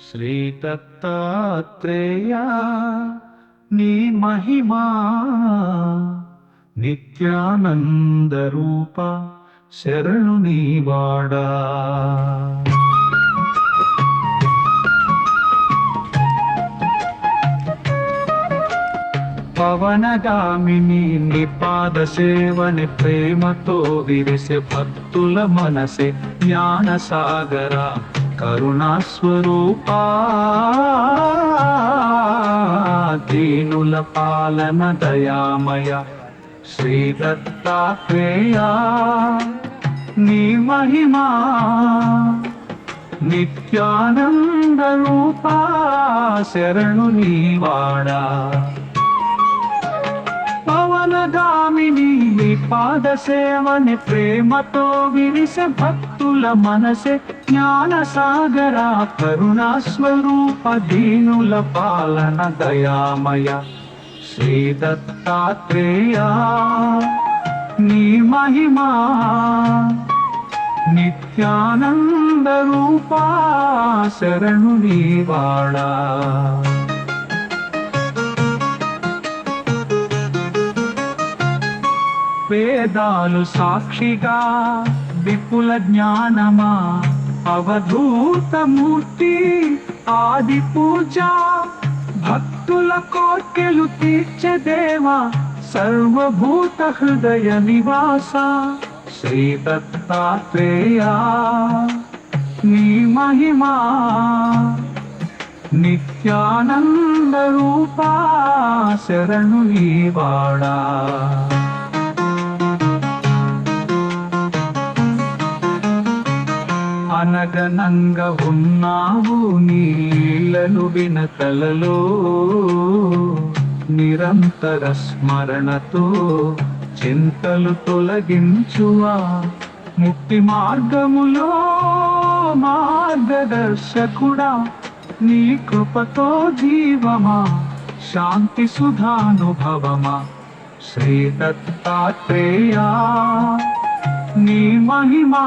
శ్రీదత్తాత్రేయ నీ మహిమా నిత్యానందరూప శరణు నీవాడా. పవనగామిని నిపాద సేవని ప్రేమతో విరిసే భక్తుల మనసే జ్ఞాన సాగరా కరుణాస్వరూపా దీనుల పాలన దయామయ శ్రీ దత్తాత్రేయా నీ మహిమా నిత్యానంద రూపా శరణు నీవాడా పవనగామిని మీ పాద సేవని ప్రేమతో విరిసె భక్తుల మనసె. జ్ఞాన సాగర కరుణా స్వరూప దీనుల పాలన దయామయ. శ్రీ దత్తాత్రేయ నీ మహిమా. నిత్యానంద రూపా శరణు నీవాడా వేదాలు సాక్షిగా విపుల జ్ఞానమా అవధూతమూర్తి ఆది పూజ. భక్తుల కోర్కెలు తీర్చదేవా సర్వభూత హృదయ నివాస. శ్రీ దత్తాత్రేయా నీ మహిమా. నిత్యానంద రూపా శరణు ఈ వాడా. అనగనంగా ఉన్నావు నీళ్ళను వినతలలో నిరంతర స్మరణతో చింతలు తొలగించువా ముక్తి మార్గములో మార్గదర్శకుడా. నీ కృపతో జీవమా శాంతి సుధానుభవమా శ్రీ దత్తాత్రేయా నీ మహిమా.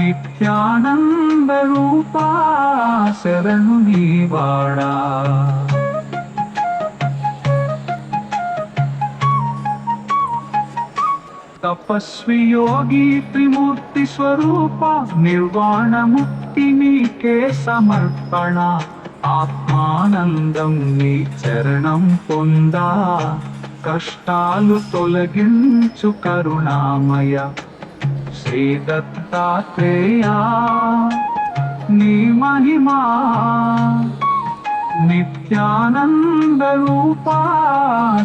నిత్యానంద రూపా శరణు నీవాడా. తపస్వి యోగి త్రిమూర్తి స్వరూప నిర్వాణ ముక్తి నీకే సమర్పణ. ఆత్మానందం నీ చరణం పొందా. కష్టాలు తొలగించు కరుణామయ. శ్రీ దత్తాత్రేయా నీ మహిమా నిత్యానంద రూపా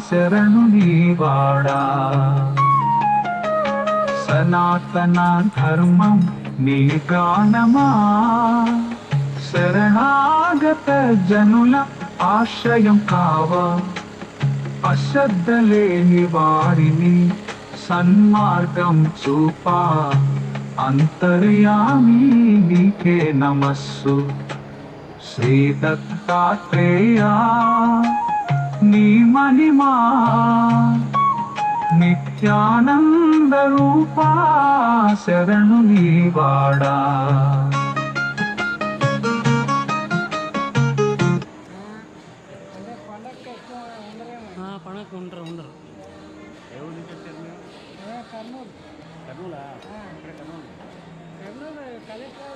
శరణు నీవాడా సనాతన ధర్మం నీ గానమా శరణాగత జనుల ఆశ్రయం కావా. అశ్రద్ధ లేని వారిని సన్మార్గం చూపా. అంతర్యామి నీకే నమస్సు. శ్రీ దత్తాత్రేయ నీ మహిమా. నిత్యానంద రూపా శరణు నీవాడా ఆ, పండగ ఉండరు ఉండరు. ఎవరు నుంచి వచ్చారు మీరు కర్నూలు. కర్నూలా? ఇక్కడ కర్నూలు. కర్నూలు కలెక్టర్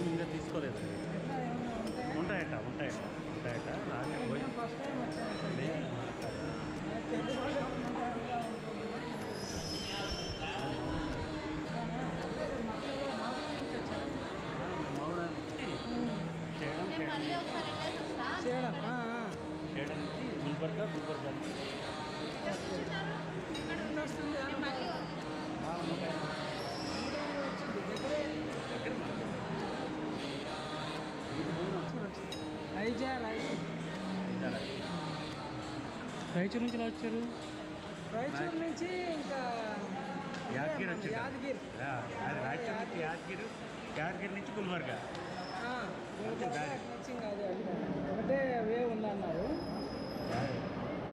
ఎక్కడ తీసుకోలేదు. ఉంటాయట ఉంటాయట ఉంటాయట. నాకే వస్తుంది రైజా రాయచూరు నుంచి వచ్చారు? రాయచూరు నుంచి ఇంకా యాదగిరి వచ్చారు. యాదగిరి. రాయచూరు నుంచి యాదగిరి. యాదగిరి నుంచి గుల్బర్గా. ఒకటే వే ఉందన్నారు.